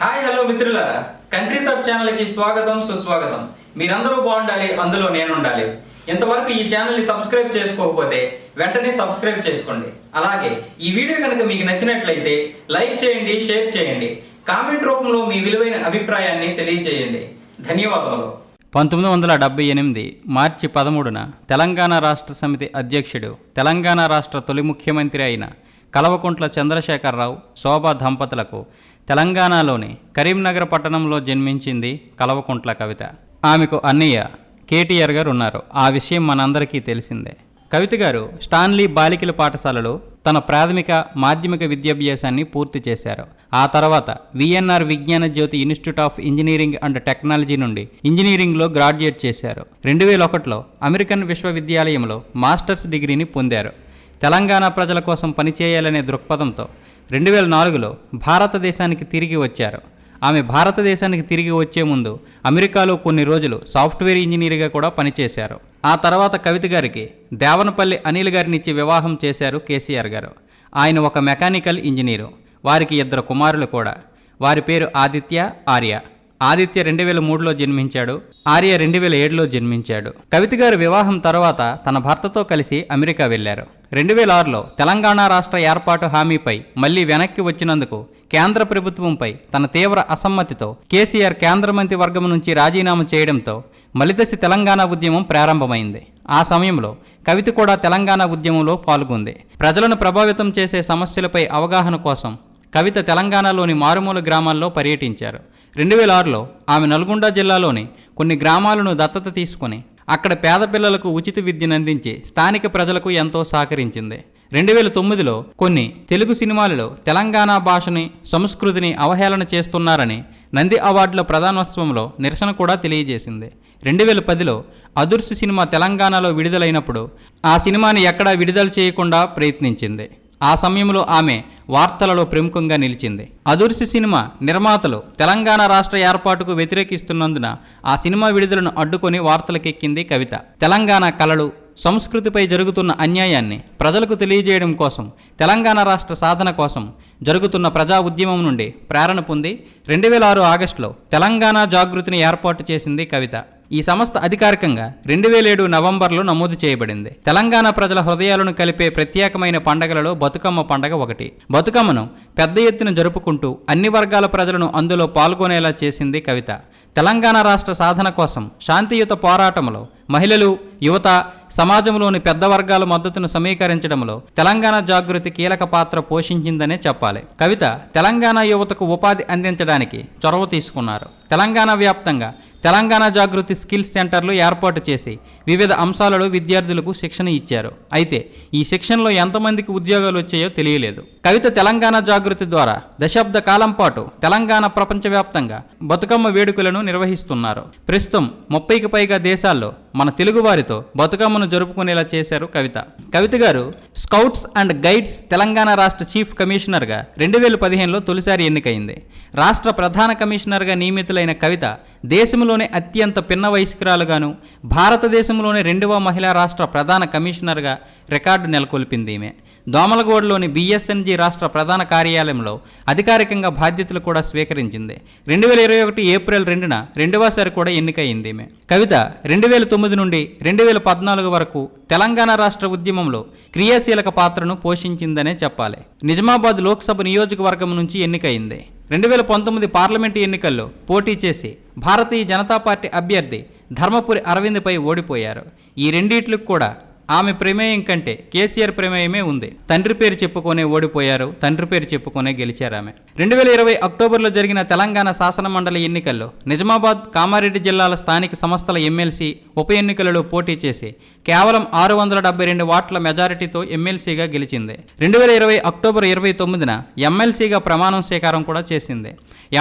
Hi hello మిత్రులారా. Country Thought ఛానల్కి స్వాగతం సుస్వాగతం. మీరందరూ బాగుండాలి అందులో నేను ఉండాలి ఇంతవరకు ఈ ఛానల్ని సబ్స్క్రైబ్ చేసుకోకపోతే వెంటనే సబ్స్క్రైబ్ చేసుకోండి. అలాగే ఈ వీడియో కనుక మీకు నచ్చినట్లయితే లైక్ చేయండి షేర్ చేయండి. కామెంట్ రూపంలో మీ విలువైన అభిప్రాయాన్ని తెలియజేయండి. ధన్యవాదములు. పంతొమ్మిది వందల డెబ్బై ఎనిమిది మార్చి పదమూడున తెలంగాణ రాష్ట్ర సమితి అధ్యక్షుడు తెలంగాణ రాష్ట్ర తొలి ముఖ్యమంత్రి అయిన కలవకుంట్ల చంద్రశేఖరరావు శోభా దంపతులకు తెలంగాణలోని కరీంనగర్ పట్టణంలో జన్మించింది కలవకుంట్ల కవిత. ఆమెకు అన్నయ్య కేటీఆర్ గారు ఉన్నారు. ఆ విషయం మనందరికీ తెలిసిందే. కవిత గారు స్టాన్లీ బాలికల పాఠశాలలో తన ప్రాథమిక మాధ్యమిక విద్యాభ్యాసాన్ని పూర్తి చేశారు. ఆ తర్వాత VNR Vignana Jyothi institute of engineering and technology నుండి ఇంజనీరింగ్లో గ్రాడ్యుయేట్ చేశారు. రెండు వేల ఒకటిలో అమెరికన్ విశ్వవిద్యాలయంలో మాస్టర్స్ డిగ్రీని పొందారు. తెలంగాణ ప్రజల కోసం పనిచేయాలనే దృక్పథంతో రెండు వేల నాలుగులో భారతదేశానికి తిరిగి వచ్చారు. ఆమె భారతదేశానికి తిరిగి వచ్చే ముందు అమెరికాలో కొన్ని రోజులు సాఫ్ట్వేర్ ఇంజనీర్గా కూడా పనిచేశారు. ఆ తర్వాత కవిత గారికి దేవనపల్లి అనిల్ గారినిచ్చి వివాహం చేశారు కేసీఆర్ గారు. ఆయన ఒక మెకానికల్ ఇంజనీరు. వారికి ఇద్దరు కుమారులు కూడా. వారి పేరు ఆదిత్య ఆర్య. ఆదిత్య రెండు వేల మూడులో జన్మించాడు. ఆర్య రెండు వేల ఏడులో జన్మించాడు. కవిత గారి వివాహం తర్వాత తన భర్తతో కలిసి అమెరికా వెళ్ళారు రెండు వేల ఆరులో తెలంగాణ రాష్ట్ర ఏర్పాటు హామీపై మళ్ళీ వెనక్కి వచ్చినందుకు కేంద్ర ప్రభుత్వంపై తన తీవ్ర అసమ్మతితో కేసీఆర్ కేంద్ర మంత్రి వర్గం నుంచి రాజీనామా చేయడంతో మలిదశి తెలంగాణ ఉద్యమం ప్రారంభమైంది. ఆ సమయంలో కవిత కూడా తెలంగాణ ఉద్యమంలో పాల్గొంది. ప్రజలను ప్రభావితం చేసే సమస్యలపై అవగాహన కోసం కవిత తెలంగాణలోని మారుమూల గ్రామాల్లో పర్యటించారు. రెండు వేల ఆరులో ఆమె నల్గొండ జిల్లాలోని కొన్ని గ్రామాలను దత్తత తీసుకుని అక్కడ పేద పిల్లలకు ఉచిత విద్యను అందించి స్థానిక ప్రజలకు ఎంతో సహకరించింది. రెండు వేల తొమ్మిదిలో కొన్ని తెలుగు సినిమాలలో తెలంగాణ భాషని సంస్కృతిని అవహేళన చేస్తున్నారని నంది అవార్డుల ప్రధానోత్సవంలో నిరసన కూడా తెలియజేసింది. రెండు వేల పదిలో అదుర్సు సినిమా తెలంగాణలో విడుదలైనప్పుడు ఆ సినిమాని ఎక్కడా విడుదల చేయకుండా ప్రయత్నించింది. ఆ సమయంలో ఆమె వార్తలలో ప్రముఖంగా నిలిచింది. అదుర్సి సినిమా నిర్మాతలు తెలంగాణ రాష్ట్ర ఏర్పాటుకు వ్యతిరేకిస్తున్నందున ఆ సినిమా విడుదలను అడ్డుకొని వార్తలకెక్కింది కవిత. తెలంగాణ కళలు సంస్కృతిపై జరుగుతున్న అన్యాయాన్ని ప్రజలకు తెలియజేయడం కోసం తెలంగాణ రాష్ట్ర సాధన కోసం జరుగుతున్న ప్రజా ఉద్యమం నుండి ప్రేరణ పొంది రెండు వేల ఆరు ఆగస్టులో తెలంగాణ జాగృతిని ఏర్పాటు చేసింది కవిత. ఈ సంస్థ అధికారికంగా రెండు వేల ఏడు నవంబర్లో నమోదు చేయబడింది. తెలంగాణ ప్రజల హృదయాలను కలిపే ప్రత్యేకమైన పండగలలో బతుకమ్మ పండగ ఒకటి. బతుకమ్మను పెద్ద ఎత్తున జరుపుకుంటూ అన్ని వర్గాల ప్రజలను అందులో పాల్గొనేలా చేసింది కవిత. తెలంగాణ రాష్ట్ర సాధన కోసం శాంతియుత పోరాటంలో మహిళలు యువత సమాజంలోని పెద్ద వర్గాల మద్దతును సమీకరించడంలో తెలంగాణ జాగృతి కీలక పాత్ర పోషించిందనే చెప్పాలి. కవిత తెలంగాణ యువతకు ఉపాధి అందించడానికి చొరవ తీసుకున్నారు. తెలంగాణ వ్యాప్తంగా తెలంగాణ జాగృతి స్కిల్స్ సెంటర్లు ఏర్పాటు చేసి వివిధ అంశాలలో విద్యార్థులకు శిక్షణ ఇచ్చారు. అయితే ఈ శిక్షణలో ఎంతమందికి ఉద్యోగాలు వచ్చాయో తెలియలేదు. కవిత తెలంగాణ జాగృతి ద్వారా దశాబ్ద కాలం పాటు తెలంగాణ ప్రపంచవ్యాప్తంగా బతుకమ్మ వేడుకలను నిర్వహిస్తున్నారు. ప్రస్తుతం ముప్పైకి పైగా దేశాల్లో మన తెలుగువారితో బతుకమ్మను జరుపుకునేలా చేశారు కవిత. కవిత గారు స్కౌట్స్ అండ్ గైడ్స్ తెలంగాణ రాష్ట్ర చీఫ్ కమిషనర్గా రెండు వేల పదిహేనులో తొలిసారి ఎన్నికైంది. రాష్ట్ర ప్రధాన కమిషనర్గా నియమితులైన కవిత దేశంలోనే అత్యంత పిన్న వయస్కురాలుగాను భారతదేశంలోనే రెండవ మహిళా రాష్ట్ర ప్రధాన కమిషనర్గా రికార్డు నెలకొల్పింది ఈమె. దోమలగూడలోని బిఎస్ఎన్జి రాష్ట్ర ప్రధాన కార్యాలయంలో అధికారికంగా బాధ్యతలు కూడా స్వీకరించింది. రెండు వేల ఇరవై ఒకటి ఏప్రిల్ రెండున రెండవసారి కూడా ఎన్నికయింది ఈమె. కవిత రెండు వేల తొమ్మిది నుండి రెండు వేల పద్నాలుగు వరకు తెలంగాణ రాష్ట్ర ఉద్యమంలో క్రియాశీలక పాత్రను పోషించిందనే చెప్పాలి. నిజామాబాద్ లోక్సభ నియోజకవర్గం నుంచి ఎన్నికయింది. రెండు వేల పంతొమ్మిది పార్లమెంటు ఎన్నికల్లో పోటీ చేసి భారతీయ జనతా పార్టీ అభ్యర్థి ధర్మపురి అరవింద్పై ఓడిపోయారు. ఈ రెండిట్లకు కూడా ఆమె ప్రమేయం కంటే కేసీఆర్ ప్రమేయమే ఉంది. తండ్రి పేరు చెప్పుకొనే ఓడిపోయారు తండ్రి పేరు చెప్పుకొనే గెలిచారు ఆమె. రెండు వేల ఇరవై అక్టోబర్లో జరిగిన తెలంగాణ శాసన మండలి ఎన్నికల్లో నిజామాబాద్ కామారెడ్డి జిల్లాల స్థానిక సంస్థల ఎమ్మెల్సీ ఉప ఎన్నికలలో పోటీ చేసి కేవలం ఆరు వందల డెబ్బై రెండు వాట్ల మెజారిటీతో ఎమ్మెల్సీగా గెలిచింది. రెండు వేల ఇరవై అక్టోబర్ ఇరవై తొమ్మిదిన ఎమ్మెల్సీగా ప్రమాణం స్వీకారం కూడా చేసింది.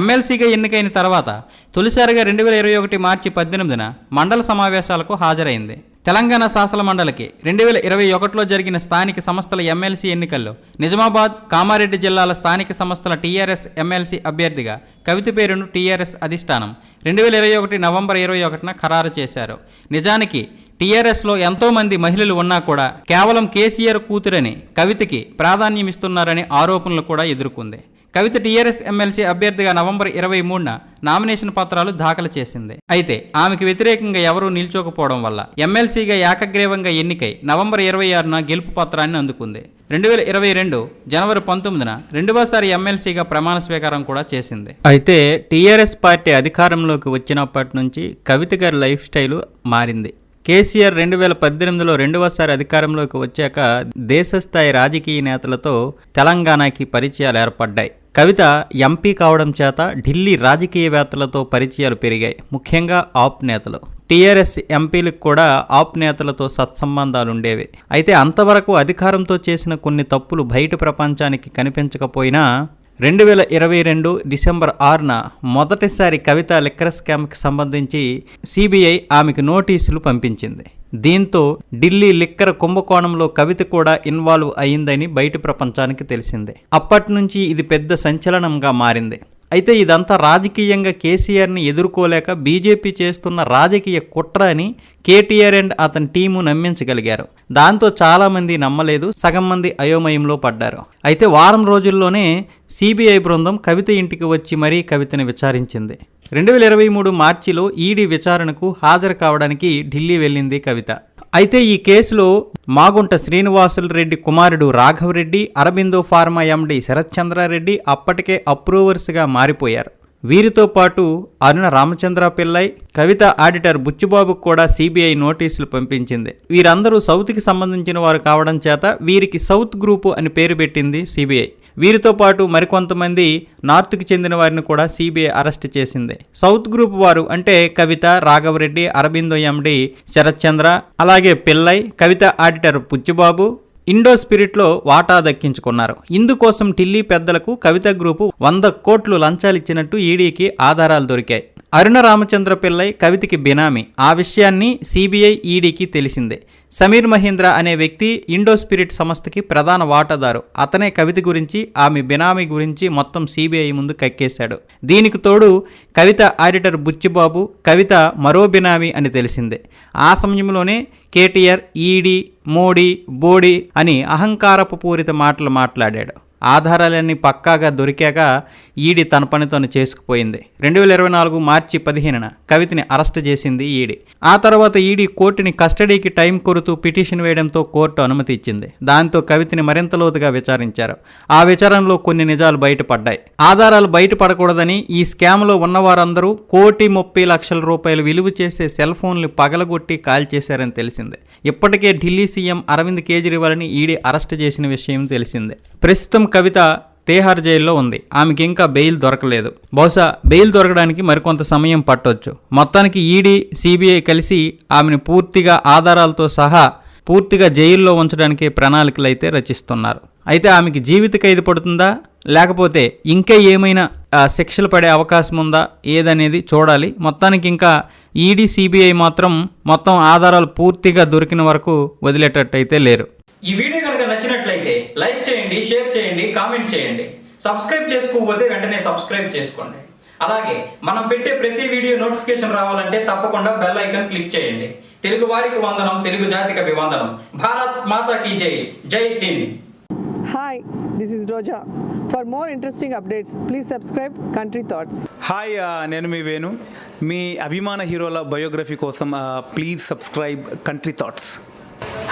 ఎమ్మెల్సీగా ఎన్నికైన తర్వాత తొలిసారిగా రెండు వేల ఇరవై ఒకటి మార్చి పద్దెనిమిదిన మండల సమావేశాలకు హాజరైంది. తెలంగాణ శాసన మండలికి రెండు వేల ఇరవై ఒకటిలో జరిగిన స్థానిక సంస్థల ఎమ్మెల్సీ ఎన్నికల్లో నిజామాబాద్ కామారెడ్డి జిల్లాల స్థానిక సంస్థల టీఆర్ఎస్ ఎమ్మెల్సీ అభ్యర్థిగా కవిత పేరును టీఆర్ఎస్ అధిష్టానం రెండు వేల ఇరవై ఒకటి నవంబర్ ఇరవై ఒకటిన ఖరారు చేశారు. నిజానికి టీఆర్ఎస్లో ఎంతోమంది మహిళలు ఉన్నా కూడా కేవలం కేసీఆర్ కూతురని కవితకి ప్రాధాన్యమిస్తున్నారనే ఆరోపణలు కూడా ఎదుర్కొంది. కవిత టీఆర్ఎస్ ఎమ్మెల్సీ అభ్యర్థిగా నవంబర్ ఇరవై మూడున నామినేషన్ పత్రాలు దాఖలు చేసింది. అయితే ఆమెకు వ్యతిరేకంగా ఎవరూ నిల్చోకపోవడం వల్ల ఎమ్మెల్సీగా ఏకగ్రీవంగా ఎన్నికై నవంబర్ ఇరవై ఆరున గెలుపు పత్రాన్ని అందుకుంది. రెండు వేల ఇరవై రెండు జనవరి పంతొమ్మిదిన రెండవసారి ఎమ్మెల్సీగా ప్రమాణ స్వీకారం కూడా చేసింది. అయితే టీఆర్ఎస్ పార్టీ అధికారంలోకి వచ్చినప్పటి నుంచి కవిత గారి లైఫ్ స్టైల్ మారింది. కేసీఆర్ రెండు వేల పద్దెనిమిదిలో రెండవసారి అధికారంలోకి వచ్చాక దేశస్థాయి రాజకీయ నేతలతో తెలంగాణకి పరిచయాలు ఏర్పడ్డాయి. కవిత ఎంపీ కావడం చేత ఢిల్లీ రాజకీయవేత్తలతో పరిచయాలు పెరిగాయి. ముఖ్యంగా ఆప్ నేతలు. టీఆర్ఎస్ ఎంపీలకు కూడా ఆప్ నేతలతో సత్సంబంధాలు ఉండేవి అయితే అంతవరకు అధికారంతో చేసిన కొన్ని తప్పులు బయట ప్రపంచానికి కనిపించకపోయినా రెండు వేల ఇరవై రెండు డిసెంబర్ ఆరున మొదటిసారి కవిత లిక్కర్ స్కామ్కి సంబంధించి సిబిఐ ఆమెకు నోటీసులు పంపించింది. దీంతో ఢిల్లీ లిక్కర్ కుంభకోణంలో కవిత కూడా ఇన్వాల్వ్ అయిందని బయట ప్రపంచానికి తెలిసిందే. అప్పటి నుంచి ఇది పెద్ద సంచలనంగా మారింది. అయితే ఇదంతా రాజకీయంగా కేసీఆర్ని ఎదుర్కోలేక బీజేపీ చేస్తున్న రాజకీయ కుట్ర అని కేటీఆర్ అండ్ అతని టీము నమ్మించగలిగారు. దాంతో చాలామంది నమ్మలేదు సగం మంది అయోమయంలో పడ్డారు. అయితే వారం రోజుల్లోనే సిబిఐ బృందం కవిత ఇంటికి వచ్చి మరీ కవితని విచారించింది. రెండు వేల ఇరవై మూడు మార్చిలో ఈడీ విచారణకు హాజరు కావడానికి ఢిల్లీ వెళ్ళింది కవిత. అయితే ఈ కేసులో మాగుంట శ్రీనివాసులు రెడ్డి కుమారుడు రాఘవరెడ్డి అరబిందో ఫార్మా ఎండి శరత్చంద్రారెడ్డి అప్పటికే అప్రూవర్స్గా మారిపోయారు. వీరితో పాటు అరుణ రామచంద్ర పిల్లై కవిత ఆడిటర్ బుచ్చుబాబుకు కూడా సిబిఐ నోటీసులు పంపించింది. వీరందరూ సౌత్కి సంబంధించిన వారు కావడం చేత వీరికి సౌత్ గ్రూపు అని పేరు పెట్టింది సిబిఐ. వీరితో పాటు మరికొంతమంది నార్త్కి చెందిన వారిని కూడా సిబిఐ అరెస్ట్ చేసింది. సౌత్ గ్రూప్ వారు అంటే కవిత రాఘవరెడ్డి అరబిందో ఎండి శరత్చంద్ర అలాగే పిల్లై కవిత ఆడిటర్ పుచ్చుబాబు ఇండో స్పిరిట్లో వాటా దక్కించుకున్నారు. ఇందుకోసం ఢిల్లీ పెద్దలకు కవిత గ్రూపు వంద కోట్లు లంచాలిచ్చినట్టు ఈడీకి ఆధారాలు దొరికాయి. అరుణ రామచంద్ర పిల్లై కవితకి బినామీ. ఆ విషయాన్ని సిబిఐ ఈడీకి తెలిసిందే. సమీర్ మహీంద్ర అనే వ్యక్తి ఇండో స్పిరిట్ సంస్థకి ప్రధాన వాటాదారు. అతనే కవిత గురించి ఆమె బినామీ గురించి మొత్తం సిబిఐ ముందు కక్కేశాడు. దీనికి తోడు కవిత ఆడిటర్ బుచ్చిబాబు కవిత మరో బినామీ అని తెలిసిందే. ఆ సమయంలోనే కేటీఆర్ ఈడీ మోడీ బోడీ అని అహంకారపు పూరిత మాటలు మాట్లాడాడు. ఆధారాలన్నీ పక్కాగా దొరికాక ఈడీ తన పని తను చేసుకుపోయింది. రెండు వేల ఇరవై నాలుగు మార్చి పదిహేనున కవితని అరెస్ట్ చేసింది ఈడీ. ఆ తర్వాత ఈడీ కోర్టుని కస్టడీకి టైం కొరుతూ పిటిషన్ వేయడంతో కోర్టు అనుమతి ఇచ్చింది. దాంతో కవితని మరింత లోతుగా విచారించారు. ఆ విచారణలో కొన్ని నిజాలు బయటపడ్డాయి. ఆధారాలు బయటపడకూడదని ఈ స్కామ్లో ఉన్నవారందరూ కోటి ముప్పై లక్షల రూపాయలు విలువ చేసే సెల్ ఫోన్లు పగలగొట్టి కాల్ చేశారని తెలిసింది. ఇప్పటికే ఢిల్లీ సీఎం అరవింద్ కేజ్రీవాల్ని ఈడీ అరెస్ట్ చేసిన విషయం తెలిసిందే. ప్రస్తుతం కవిత తేహార్ జైల్లో ఉంది. ఆమెకి ఇంకా బెయిల్ దొరకలేదు. బహుశా బెయిల్ దొరకడానికి మరికొంత సమయం పట్టొచ్చు. మొత్తానికి ఈడీ సిబిఐ కలిసి ఆమెను పూర్తిగా ఆధారాలతో సహా పూర్తిగా జైల్లో ఉంచడానికి ప్రణాళికలు అయితే రచిస్తున్నారు. అయితే ఆమెకి జీవిత ఖైదు పడుతుందా? లేకపోతే ఇంకా ఏమైనా శిక్షలు పడే అవకాశం ఉందా? ఏదనేది చూడాలి. మొత్తానికి ఇంకా ఈడీ సిబిఐ మాత్రం మొత్తం ఆధారాలు పూర్తిగా దొరికిన వరకు వదిలేటట్టయితే లేరు. ఈ వీడియో కనుక నచ్చినట్టు లైక్ చేయండి షేర్ చేయండి కామెంట్ చేయండి. సబ్స్క్రైబ్ చేసుకోకపోతే వెంటనే సబ్స్క్రైబ్ చేసుకోండి. అలాగే మనం పెట్టే ప్రతి వీడియో నోటిఫికేషన్ రావాలంటే తప్పకుండా బెల్ ఐకాన్ క్లిక్ చేయండి. తెలుగు వారికి వందనం తెలుగు జాతికి అభివందనం. భారత్ మాతా కీ జై. జై Hind. Hi, this is Roja. For more interesting updates, please subscribe Country Thoughts. Hi నేను మీ వేణు. మీ అభిమాన హీరోల బయోగ్రఫీ కోసం please subscribe Country Thoughts